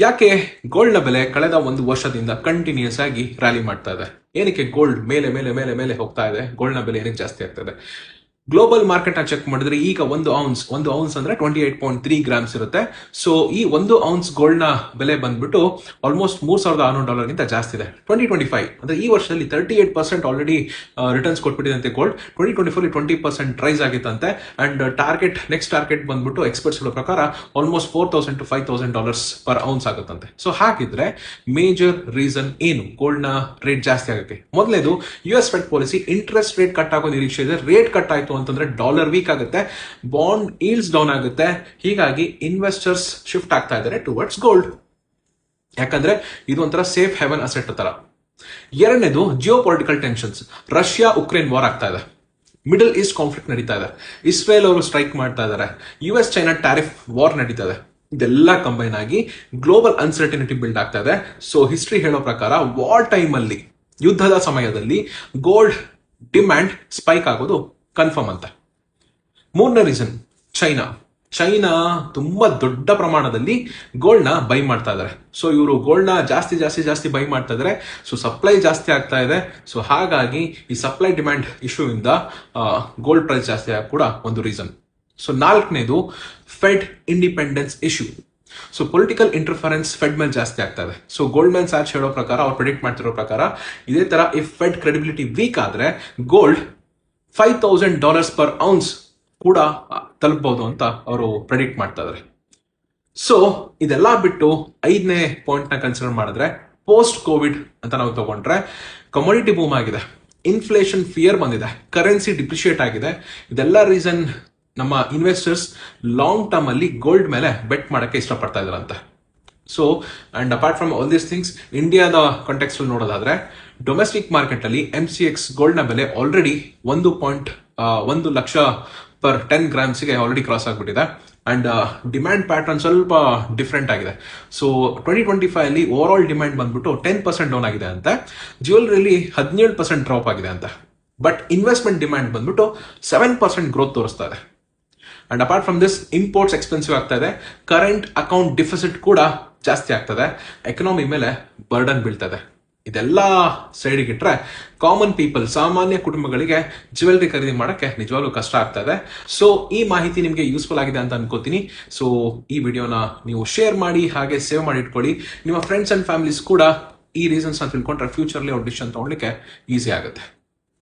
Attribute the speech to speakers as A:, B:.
A: ಯಾಕೆ ಗೋಲ್ಡ್ನ ಬೆಲೆ ಕಳೆದ ಒಂದು ವರ್ಷದಿಂದ ಕಂಟಿನ್ಯೂಸ್ ಆಗಿ ರ್ಯಾಲಿ ಮಾಡ್ತಾ ಇದೆ? ಏನಕ್ಕೆ ಗೋಲ್ಡ್ ಮೇಲೆ ಮೇಲೆ ಮೇಲೆ ಮೇಲೆ ಹೋಗ್ತಾ ಇದೆ? ಗೋಲ್ಡ್ನ ಬೆಲೆ ಏನಕ್ಕೆ ಜಾಸ್ತಿ ಆಗ್ತಾ ಇದೆ? ಗ್ಲೋಬಲ್ ಮಾರ್ಕೆಟ್ನ ಚೆಕ್ ಮಾಡಿದ್ರೆ ಈಗ ಒಂದು ಔನ್ಸ್ ಒಂದು ಔನ್ಸ್ ಅಂದ್ರೆ twenty eight point three grams ಇರುತ್ತೆ. ಸೊ ಈ ಒಂದು ಔನ್ಸ್ ಗೋಲ್ಡ್ನ ಬೆಲೆ ಬಂದ್ಬಿಟ್ಟು ಆಲ್ಮೋಸ್ಟ್ ಮೂರ್ ಸಾವಿರದ ಆರ್ನೂರು ಡಾಲರ್ ಗಿಂತ ಜಾಸ್ತಿ ಇದೆ. ಟ್ವೆಂಟಿ ಟ್ವೆಂಟಿ ಫೈವ್ ಅಂದ್ರೆ ಈ ವರ್ಷದಲ್ಲಿ thirty eight percent already returns ಕೊಟ್ಬಿಟ್ಟಿದೆ gold twenty twenty four twenty percent rise ಆಗಿತ್ತಂತೆ. And target next target ಬಂದ್ಬಿಟ್ಟು ಎಕ್ಸ್ಪರ್ಟ್ಸ್ ಪ್ರಕಾರ almost four thousand to five thousand dollars per ounce ಆಗುತ್ತಂತೆ. So ಹಾಗಿದ್ರೆ major reason ಏನು? ಗೋಲ್ಡ್ನ rate ಜಾಸ್ತಿ ಆಗುತ್ತೆ ಮೊದಲೇದು U S Fed policy interest rate cut ಆಗೋ ನಿರೀಕ್ಷೆ ಇದೆ. ರೇಟ್ ಕಟ್ ಆಯ್ತು ಅಂತಂದ್ರೆ ಡಾಲರ್ ವೀಕ್ ಆಗುತ್ತೆ ಬಾಂಡ್ ಈಲ್ಸ್ ಡೌನ್ ಆಗುತ್ತೆ. ಹೀಗಾಗಿ ಇನ್ವೆಸ್ಟರ್ಸ್ ಶಿಫ್ಟ್ ಆಗ್ತಾ ಇದ್ದಾರೆ ಟುವರ್ಡ್ಸ್ ಗೋಲ್ಡ್ ಯಾಕಂದ್ರೆ ಇದು ಒಂಥರ ಸೇಫ್ ಹೆವನ್ ಅಸೆಟ್ ತರ. ಎರಡನೇದು geopolitical tensions Russia Ukraine war ಆಗ್ತಾ ಇದೆ. ಮಿಡಲ್ ಈಸ್ಟ್ ಕಾನ್ಫ್ಲಿಕ್ಟ್ ನಡೀತಾ ಇದೆ. ಇಸ್ರೇಲ್ ಅವರು ಸ್ಟ್ರೈಕ್ ಮಾಡ್ತಾ ಇದ್ದಾರೆ. U S China tariff war ನಡೀತಾ ಇದೆ. ಇದೆಲ್ಲ ಕಂಬೈನ್ ಆಗಿ ಗ್ಲೋಬಲ್ ಅನ್ಸರ್ಟಿನಿಟಿ ಬಿಲ್ಡ್ ಆಗ್ತಾ ಇದೆ. ಸೊ ಹಿಸ್ಟ್ರಿ ಹೇಳೋ ಪ್ರಕಾರ ವಾರ್ ಟೈಮ್ ಅಲ್ಲಿ, ಯುದ್ಧದ ಸಮಯದಲ್ಲಿ ಗೋಲ್ಡ್ ಡಿಮ್ಯಾಂಡ್ ಸ್ಪೈಕ್ ಆಗೋದು ಕನ್ಫರ್ಮ್ ಅಂತ. ಮೂರನೇ ರೀಸನ್ ಚೈನಾ ಚೈನಾ ತುಂಬ ದೊಡ್ಡ ಪ್ರಮಾಣದಲ್ಲಿ ಗೋಲ್ಡ್ನ ಬೈ ಮಾಡ್ತಾ ಇದ್ದಾರೆ ಸೊ ಇವರು ಗೋಲ್ಡ್ನ ಜಾಸ್ತಿ ಜಾಸ್ತಿ ಜಾಸ್ತಿ ಬೈ ಮಾಡ್ತಾ ಇದ್ದಾರೆ ಸೊ ಸಪ್ಲೈ ಜಾಸ್ತಿ ಆಗ್ತಾ ಇದೆ. ಸೊ ಹಾಗಾಗಿ ಈ ಸಪ್ಲೈ ಡಿಮ್ಯಾಂಡ್ ಇಶ್ಯೂ ಇಂದ ಗೋಲ್ಡ್ ಪ್ರೈಸ್ ಜಾಸ್ತಿ ಆಗ ಕೂಡ ಒಂದು ರೀಸನ್ ಸೊ ನಾಲ್ಕನೇದು Fed independence issue so political interference Fed ಮೇಲೆ ಜಾಸ್ತಿ ಆಗ್ತಾ ಇದೆ. ಸೊ ಗೋಲ್ಡ್ ಮ್ಯಾನ್ ಸ್ಯಾಚ್ ಹೇಳೋ ಪ್ರಕಾರ ಅವ್ರು ಪ್ರಿಡಿಕ್ಟ್ ಮಾಡ್ತಿರೋ ಪ್ರಕಾರ, ಇದೇ ತರ ಇಫ್ ಫೆಡ್ ಕ್ರೆಡಿಬಿಲಿಟಿ ವೀಕ್ ಆದ್ರೆ gold five thousand dollars per ounce ಕೂಡ ತಲುಪಬಹುದು ಅಂತ ಅವರು ಪ್ರೆಡಿಕ್ಟ್ ಮಾಡ್ತಾ ಇದ್ದಾರೆ ಸೊ ಇದೆಲ್ಲ ಬಿಟ್ಟು ಐದನೇ ಪಾಯಿಂಟ್ನ ಕನ್ಸಿಡರ್ ಮಾಡಿದ್ರೆ ಪೋಸ್ಟ್ ಕೋವಿಡ್ ಅಂತ ನಾವು ತಗೊಂಡ್ರೆ ಕಮೋಡಿಟಿ ಬೂಮ್ ಆಗಿದೆ. ಇನ್ಫ್ಲೇಷನ್ ಫಿಯರ್ ಬಂದಿದೆ. ಕರೆನ್ಸಿ ಡಿಪ್ರಿಷಿಯೇಟ್ ಆಗಿದೆ. ಇದೆಲ್ಲ ರೀಸನ್ ನಮ್ಮ ಇನ್ವೆಸ್ಟರ್ಸ್ ಲಾಂಗ್ ಟರ್ಮ್ ಅಲ್ಲಿ ಗೋಲ್ಡ್ ಮೇಲೆ ಬೆಟ್ ಮಾಡಕ್ಕೆ ಇಷ್ಟಪಡ್ತಾ ಇದಾರಂತೆ so and apart from all these things ಇಂಡಿಯಾದ ಕಾಂಟೆಕ್ಸ್ಟ್ ನೋಡೋದಾದ್ರೆ ಡೊಮೆಸ್ಟಿಕ್ ಮಾರ್ಕೆಟ್ ಅಲ್ಲಿ ಎಂ ಸಿ ಎಕ್ಸ್ ಗೋಲ್ಡ್ನ ಬೆಲೆ ಆಲ್ರೆಡಿ ಒಂದು ಪಾಯಿಂಟ್ ಒಂದು ಲಕ್ಷ ಪರ್ ಟೆನ್ ಗ್ರಾಮ್ಸ್ಗೆ ಆಲ್ರೆಡಿ ಕ್ರಾಸ್ ಆಗಿಬಿಟ್ಟಿದೆ. ಅಂಡ್ ಡಿಮ್ಯಾಂಡ್ ಪ್ಯಾಟರ್ನ್ ಸ್ವಲ್ಪ ಡಿಫ್ರೆಂಟ್ ಆಗಿದೆ. ಸೊ ಟ್ವೆಂಟಿ ಟ್ವೆಂಟಿ ಫೈವ್ ಅಲ್ಲಿ ಓವರ್ ಆಲ್ ಡಿಮ್ಯಾಂಡ್ ಬಂದ್ಬಿಟ್ಟು ಟೆನ್ ಪರ್ಸೆಂಟ್ ಡೌನ್ ಆಗಿದೆ ಅಂತ. ಜ್ಯುವೆಲ್ರಿಲಿ ಹದಿನೇಳು ಪರ್ಸೆಂಟ್ ಡ್ರಾಪ್ ಆಗಿದೆ ಅಂತ. ಬಟ್ ಇನ್ವೆಸ್ಟ್ಮೆಂಟ್ ಡಿಮ್ಯಾಂಡ್ ಬಂದ್ಬಿಟ್ಟು ಸೆವೆನ್ ಪರ್ಸೆಂಟ್ ಗ್ರೋತ್ ತೋರಿಸ್ತಾ ಇದೆ. And apart from this imports expensive ಆಗ್ತಾ ಇದೆ. ಕರೆಂಟ್ ಅಕೌಂಟ್ ಡಿಫಿಸಿಟ್ ಕೂಡ ಜಾಸ್ತಿ ಆಗ್ತದೆ. ಎಕನಾಮಿ ಮೇಲೆ ಬರ್ಡನ್ ಬೀಳ್ತದೆ. ಇದೆಲ್ಲ ಸೈಡಿಗೆ ಇಟ್ರೆ ಕಾಮನ್ ಪೀಪಲ್ ಸಾಮಾನ್ಯ ಕುಟುಂಬಗಳಿಗೆ ಜ್ಯುವೆಲ್ರಿ ಖರೀದಿ ಮಾಡಕ್ಕೆ ನಿಜವಾಗ್ಲೂ ಕಷ್ಟ ಆಗ್ತಾ ಇದೆ ಸೊ ಈ ಮಾಹಿತಿ ನಿಮಗೆ ಯೂಸ್ಫುಲ್ ಆಗಿದೆ ಅಂತ ಅನ್ಕೋತೀನಿ. ಸೊ ಈ ವಿಡಿಯೋನ ನೀವು ಶೇರ್ ಮಾಡಿ, ಹಾಗೆ ಸೇವ್ ಮಾಡಿ ಇಟ್ಕೊಳ್ಳಿ. ನಿಮ್ಮ ಫ್ರೆಂಡ್ಸ್ ಅಂಡ್ ಫ್ಯಾಮಿಲೀಸ್ ಕೂಡ ಈ ರೀಸನ್ಸ್ನ ತಿಳ್ಕೊಂಡ್ರೆ ಫ್ಯೂಚರ್ಲಿ ಅವ್ರ ಡಿಸಿಷನ್ ತಗೊಳ್ಳಿಕ್ಕೆ ಈಸಿ ಆಗುತ್ತೆ.